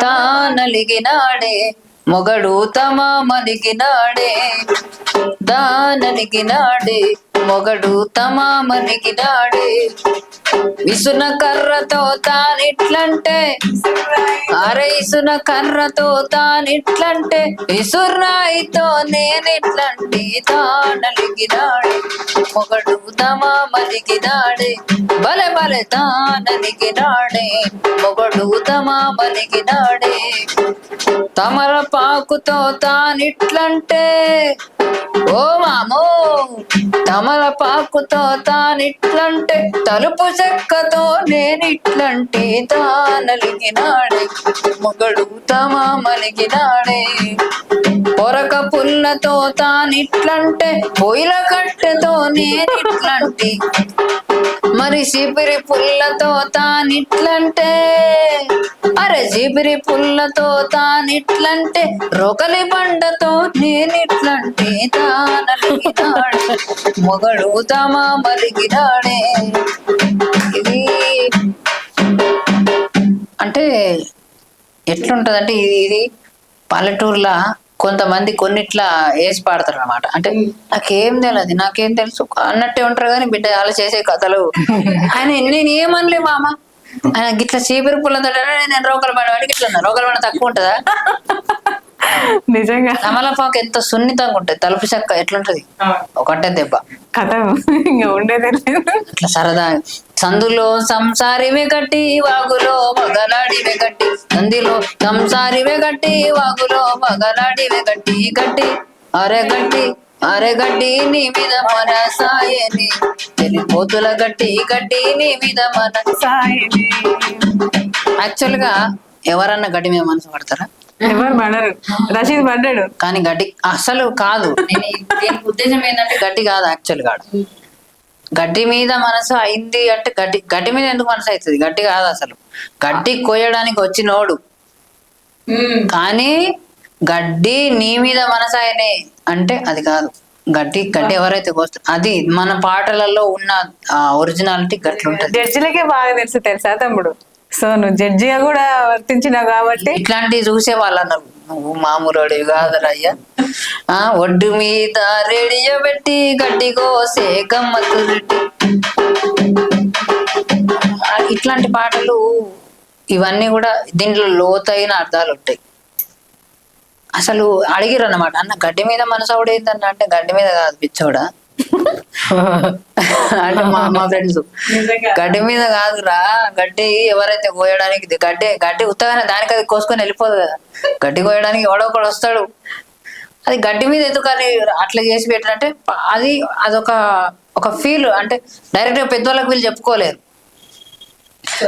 తానలిగినాడే మొగడు తమ మలిగినాడే దానలిగినాడే మొగడు తమామనిగినాడే విసున కర్రతో తానిట్లంటే అరే ఇసున కర్రతో తానిట్లంటే విసురాయితో నేనిట్లంటే తానలిగినాడే మొగడు తమ మలిగినాడే బలె బలె తానలిగినాడే మొగడు తమామలిగినాడే తమలపాకుతో తానిట్లంటే ఓ మామో తమలపాకుతో తానిట్లంటే తలుపు చెక్కతో నేనిట్లంటే తానలిగినాడే మొగడు తమ మలిగినాడే. పొరక పుల్లతో తానిట్లంటే పొయ్యిల కట్టెతో నేనిట్లంటే మరి సిపిరి పుల్లతో తానిట్లంటే? అరే సిపిరి పుల్లతో తానిట్లంటే రొకలి బండతో నేనిట్లంటే తానలిగినాడే మొగడు తమ మలిగినాడే ఇది అంటే ఎట్లుంటదంటే ఇది ఇది పల్లెటూరులో కొంతమంది కొన్నిట్లా వేసి పాడతారు అనమాట అంటే నాకేం తెలియదు నాకేం తెలుసు. అన్నట్టే ఉంటారు కానీ బిడ్డ అలా చేసే కథలు. ఆయన నేను ఏమనలే మామ. ఆయన గిట్ల చీపురు పుల్లతో నేను రోగలు పడవాడికి ఇట్లా రోగలు రోకల తక్కువ ఉంటుందా? నిజంగా. తమలపాకు ఎంత సున్నితంగా ఉంటుంది. తలుపు చెక్క ఎట్లుంటది? ఒకటే దెబ్బ. కథ. ఇంకా ఉండేదే లేదు. ఇట్లా సరదా. సందులో సంసారివే గట్టి వాగులో మగలాడివే గట్టి సందిలో సంసారివే గట్టి వాగులో మగలాడివే గట్టి గట్టి అరే గట్టి అరే గడ్డి నీ మీద మన సాయని. తెలిపోతుల గట్టి గడ్డి నీ మీద మన సాయిని. యాక్చువల్గా ఎవరన్నా గడ్డి మీద మనసు పడతారా? ఎవరు పడరు రషీద్ పడ్డాడు కానీ గడ్డి అసలు కాదు. నేను ఉద్దేశం ఏంటంటే గడ్డి కాదు యాక్చువల్గా. గడ్డి మీద మనసు అయింది అంటే గడ్డి గడ్డి మీద ఎందుకు మనసు అవుతుంది? గడ్డి కాదు అసలు. గడ్డి కోయడానికి వచ్చినోడు కానీ గడ్డి నీ మీద మనసు ఆయనే అంటే అది కాదు. గడ్డి గడ్డి ఎవరైతే కోస్తారు అది మన పాటలలో ఉన్న ఒరిజినాలిటీ గట్లుంటది. జడ్జిలకే బాగా తెలుసు తెలుసా తమ్ముడు? సో నువ్వు జడ్జిగా కూడా వర్తించినావు కాబట్టి. ఇట్లాంటివి చూసే వాళ్ళు అన్నారు నువ్వు మామూలు కాదరయ్యా. ఆ ఒడ్డు మీద రేడియో పెట్టి గడ్డి కోసే గమ్మత్తు ఇట్లాంటి పాటలు ఇవన్నీ కూడా దీంట్లో లోతైన అర్థాలు ఉంటాయి అసలు అడిగిరు అన్నమాట అన్న గడ్డి మీద మనసవుడు ఏంటన్న అంటే గడ్డి మీద కాదు పిచ్చోడా? అంటే మా మా ఫ్రెండ్స్ గడ్డి మీద కాదురా. గడ్డి ఎవరైతే కోయడానికి గడ్డి గడ్డి ఉత్తగానే దానికి అది కోసుకొని వెళ్ళిపోదు కదా. గడ్డి కోయడానికి ఎవడో ఒకడు వస్తాడు. అది గడ్డి మీద ఎందుకని అట్లా చేసి పెట్టారంటే అది అదొక ఒక ఫీల్ అంటే డైరెక్ట్గా పెద్దోళ్ళకి వీళ్ళు చెప్పుకోలేరు.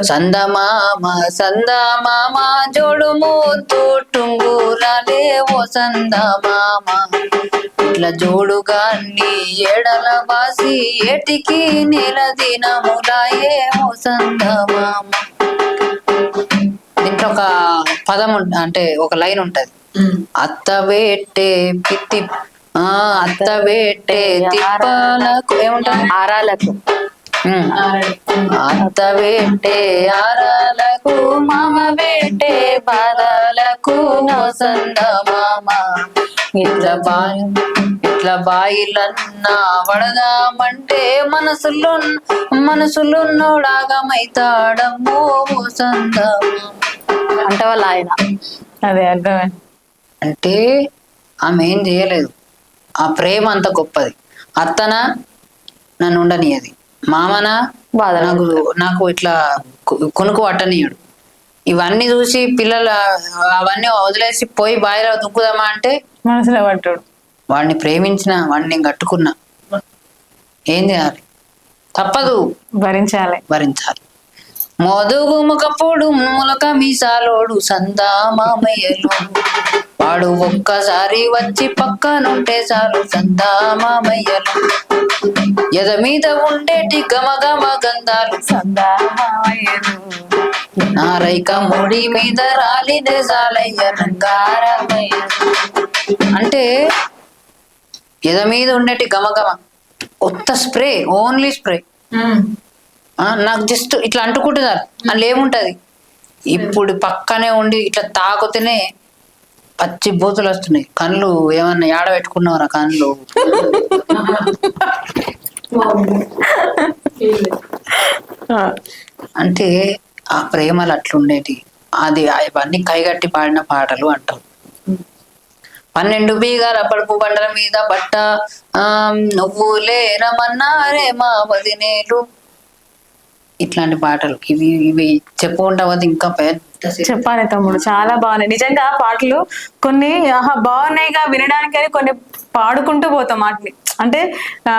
సందమామ సందమామ జోడు మూతు టుంగురాలే ఓ సందమామ. ఇట్లా జోడుగా నీ ఎడల బాసి ఏటికి నెల దినములాయే ఓ సందమామ. దీంట్లో ఒక పదం అంటే ఒక లైన్ ఉంటది. అత్త వేట్టే పిత్తి ఆ అత్త వేట్టే తిప్పలకు ఏముంటది? ఆరాలకు. అత్త వేట్టే ఆరాలకు మామ వేట్టే బాధలకు నోసంద మామ. ఇట్లా బాయి ఇట్లా బాయిలన్నా వడదామంటే మనసులో మనసులున్నోడాగమైతాడమ్మో సంద అంటే వాళ్ళ ఆయన. అదే అర్థమే అంటే ఆమె ఏం చేయలేదు. ఆ ప్రేమ అంత గొప్పది. అత్తన? నన్ను ఉండనియది. మామన బాధ నాకు నాకు ఇట్లా కు- కునుకు పట్టనీయడు ఇవన్నీ చూసి పిల్లలు అవన్నీ వదిలేసి పోయి బాయిలో దుక్కుదామా అంటే మనసులో పట్టాడు వాడిని ప్రేమించిన వాడిని నేను కట్టుకున్నా ఏం చేయాలి? తప్పదు. భరించాలి. భరించాలి. మోదుగు ముఖపుడు ములక మీసాలోడు సందా మామయ్యలు వాడు ఒక్కసారి వచ్చి పక్కనుంటే చాలు సందా మామయ్యలు ఎద మీద ఉండేటి గమగమ గంధాలు సందా మామయ్యలు. నారైక ముడి మీద రాలిదే చాలయ్య అంటే ఎద మీద ఉండేటి గమగమ ఒత్త స్ప్రే ఓన్లీ స్ప్రే. నాకు జస్ట్ ఇట్లా అంటుకుంటున్నారు అందులో ఏముంటది? ఇప్పుడు పక్కనే ఉండి ఇట్లా తాకుతేనే పచ్చి బూతులు వస్తున్నాయి. కళ్ళు ఏమన్నా ఏడ పెట్టుకున్నావురా కళ్ళు? అంటే ఆ ప్రేమలు అట్లుండేటి. అది అవన్నీ కైగట్టి పాడిన పాటలు అంటారు పన్నెండు బీగాల పడుపు బండల మీద బట్ట నువ్వు లేరమన్నారే మా వదినేలు ఇట్లాంటి పాటలు ఇవి ఇవి చెప్పుకుంటావద్దు ఇంకా పెద్ద చెప్పాలి తమ్ముడు చాలా బాగున్నాయి. నిజంగా పాటలు కొన్ని ఆహా బాగున్నాయిగా వినడానికి కొన్ని పాడుకుంటూ పోతాం వాటిని. అంటే ఆ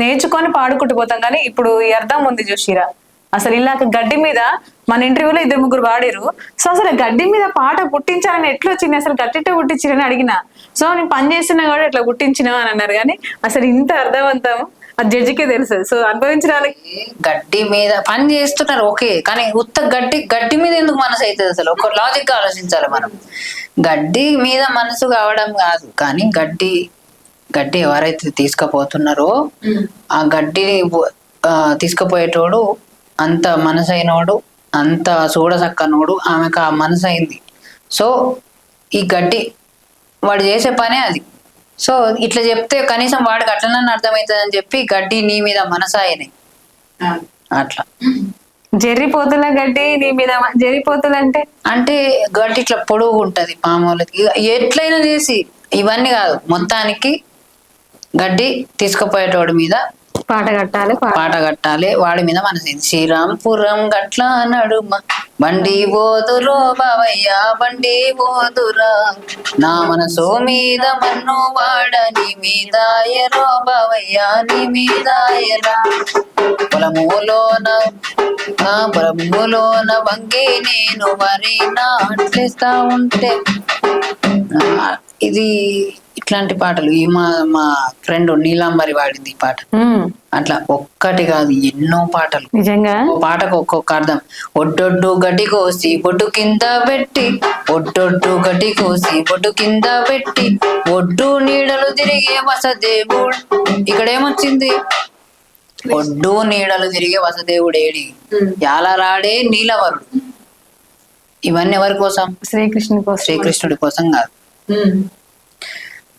నేర్చుకొని పాడుకుంటూ పోతాం. కానీ ఇప్పుడు ఈ అర్థం ఉంది చూసిరా. అసలు ఇలాగ గడ్డి మీద మన ఇంటర్వ్యూలో ఇద్దరు ముగ్గురు పాడారు. సో అసలు గడ్డి మీద పాట పుట్టించాలని ఎట్లా వచ్చింది? అసలు గట్టిట్టే పుట్టించారని అడిగిన. సో నేను పని చేస్తున్నా కూడా ఇట్లా పుట్టించినా అని అన్నారు. కానీ అసలు ఇంత అర్థవంతం అది జడ్జికే తెలుసు. సో అనుభవించిన వాళ్ళకి గడ్డి మీద పని చేస్తున్నారు ఓకే. కానీ ఉత్త గడ్డి గడ్డి మీద ఎందుకు మనసు అవుతుంది అసలు? ఒక లాజిక్ ఆలోచించాలి మనం. గడ్డి మీద మనసు కావడం కాదు. కానీ గడ్డి గడ్డి ఎవరైతే తీసుకుపోతున్నారో ఆ గడ్డిని తీసుకుపోయేటోడు అంత మనసు అయినోడు అంత చూడసక్కనోడు ఆమెకు ఆ మనసు అయింది సో ఈ గడ్డి వాడు చేసే పనే అది. సో ఇట్లా చెప్తే కనీసం వాడికి అట్లనన్నా అర్థమవుతుంది అని చెప్పి గడ్డి నీ మీద మనసాయని అట్లా. జర్రిపోతుల గడ్డి నీ మీద జర్రిపోతులు అంటే అంటే గడ్డి ఇట్లా పొడుగు ఉంటది మామూలుగా ఇక ఎట్లయినా చేసి ఇవన్నీ కాదు మొత్తానికి గడ్డి తీసుకుపోయేటోడి మీద పాట కట్టాలి పాట. పాట కట్టాలి వాడి మీద మనసు శ్రీరాంపురం గట్ల నడుమ బండి పోదురో బావయ్య బండి పోదురా నా మనసు మీద మన్ను వాడ నీ మీద ఎరో బావయ్య నీ మీద ఎరా పొలములోన బ్రహ్ములోన పొలములోన వంగి నేను నా నాట్లేస్తా ఉంటే ఇది ఇట్లాంటి పాటలు. ఈ మా మా ఫ్రెండ్ నీలాంబరి వాడింది ఈ పాట. అట్లా ఒక్కటి కాదు ఎన్నో పాటలు. నిజంగా? పాటకు ఒక్కొక్క అర్థం. ఒడ్డొడ్డు గడ్డి కోసి బొడ్డు కింద పెట్టి ఒడ్డొడ్డు గడ్డి కోసి బొడ్డు కింద పెట్టి ఒడ్డు నీడలు తిరిగే వసదేవుడు. ఇక్కడ ఏమొచ్చింది ఒడ్డు నీడలు తిరిగే వసదేవుడు ఏడి యాలరాడే నీలవరుడు. ఇవన్నీ ఎవరి కోసం? శ్రీకృష్ణుని కోసం. శ్రీకృష్ణుడి కోసం కాదు.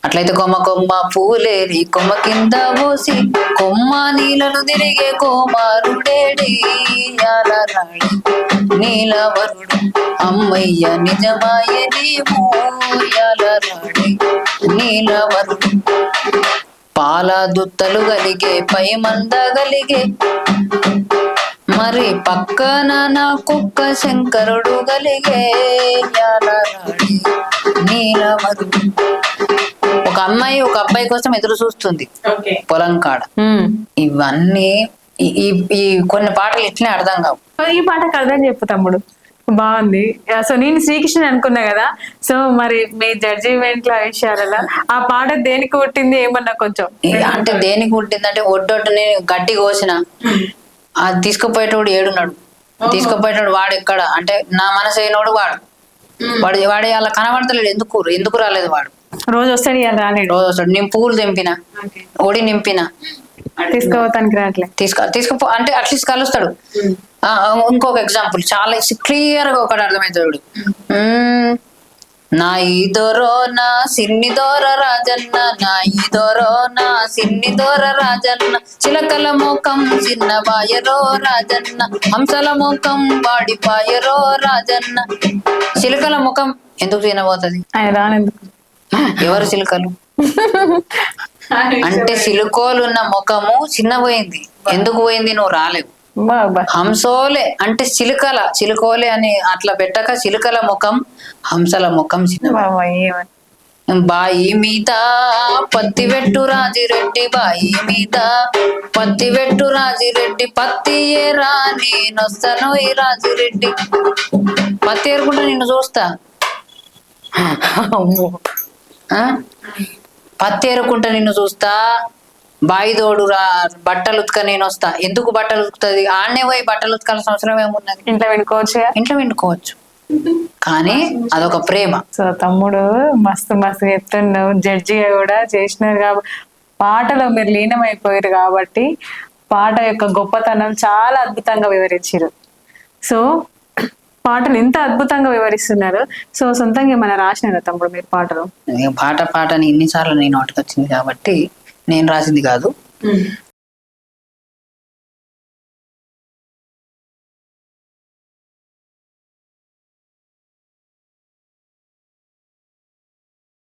అట్లయితే కొమ్మ కొమ్మ పూలేరి కొమ్మ కింద పోసి కొమ్మ నీళ్ళను తిరిగే కోమారుడేడి నీలవరుడు అమ్మయ్య నిజమాయ నీవు. యాలరాడి నీలవరుడు పాల దుత్తలు గలిగే పై మంద గలిగే. మరి పక్కన నా కుక్క శంకరుడు గలిగే. యాలరాడి ఒక అమ్మాయి ఒక అబ్బాయి కోసం ఎదురు చూస్తుంది. పొలం కాడ. ఇవన్నీ ఈ- కొన్ని పాటలు ఇట్లనే అర్థం కావు. సో ఈ పాటకు అర్థం చెప్పు తమ్ముడు. బాగుంది. సో నేను శ్రీకృష్ణుని అనుకున్నా కదా. సో మరి మీ జడ్జిమెంట్ ల విషయాలలో ఆ పాట దేనికి పుట్టింది ఏమన్నా కొంచెం? అంటే దేనికి పుట్టిందంటే ఒడ్డొడ్డు నేను గడ్డి కోసిన. అది తీసుకుపోయేటోడు ఏడున్నాడు. తీసుకుపోయేటోడు వాడు ఎక్కడ అంటే నా మనసు అయినోడు వాడు. వాడు వాడు అలా కనబడతలేడు. ఎందుకు ఎందుకు రాలేదు వాడు? రోజు వస్తాడు ఇవాళ రాలేడు. రోజు వస్తాడు. నేను పూలు తెంపిన. ఒడి నింపిన. తీసుకోవటానికి రావట్లే తీసుకు తీసుకుపో అంటే అట్లీస్ట్ కలుస్తాడు. ఇంకొక ఎగ్జాంపుల్ చాలా క్లియర్గా ఒకటి అర్థమవుతాడు. నా ఈదోరో నా సిన్ని దోర రాజన్న నా ఈదోరో నా సిన్ని దోర రాజన్న. చిలకల మోకం చిన్న బాయరో రాజన్న హంసల మోకం వాడి పాయరో రాజన్న. చిలకల ముఖం ఎందుకు తినబోతుంది? ఆయన రానందుకు? ఎవరు చిలుకలు? అంటే సిలుకోలు ఉన్న ముఖము చిన్నపోయింది ఎందుకు పోయింది? నువ్వు రాలేవు. హంసోలే అంటే చిలుకల చిలుకోలే అని అట్లా పెట్టక చిలుకల ముఖం హంసల ముఖం బాయి మీద పత్తి వెట్టు రాజిరెడ్డి బాయి మీద పత్తి వెట్టు రాజిరెడ్డి పత్తి ఏరా నేనొస్తాను ఈ రాజిరెడ్డి పత్తి ఏరుకుంటా నిన్ను చూస్తా? పత్తి ఏరుకుంటా నిన్ను చూస్తా. బాయి తోడు రా బట్టలు ఉతక నేను వస్తా. ఎందుకు బట్టలు ఉతుకుతుంది? ఆడనే పోయి బట్టలు ఉతకాల్సిన అవసరం ఏమున్నది? ఇంట్లో వినుకోవచ్చు ఇంట్లో వండుకోవచ్చు కానీ అదొక ప్రేమ. సో తమ్ముడు మస్తు మస్తు చెప్తున్నావు. జడ్జిగా కూడా చేసినారు కాబట్టి పాటలో మీరు లీనమైపోయారు కాబట్టి పాట యొక్క గొప్పతనం చాలా అద్భుతంగా వివరించారు సో పాటలు ఇంత అద్భుతంగా వివరిస్తున్నారు? సో సొంతంగా ఏమైనా రాసినారా తమ్ముడు మీరు పాటలు? పాట పాటని ఎన్నిసార్లు నేను నోటికి వచ్చింది కాబట్టి నేను రాసింది కాదు.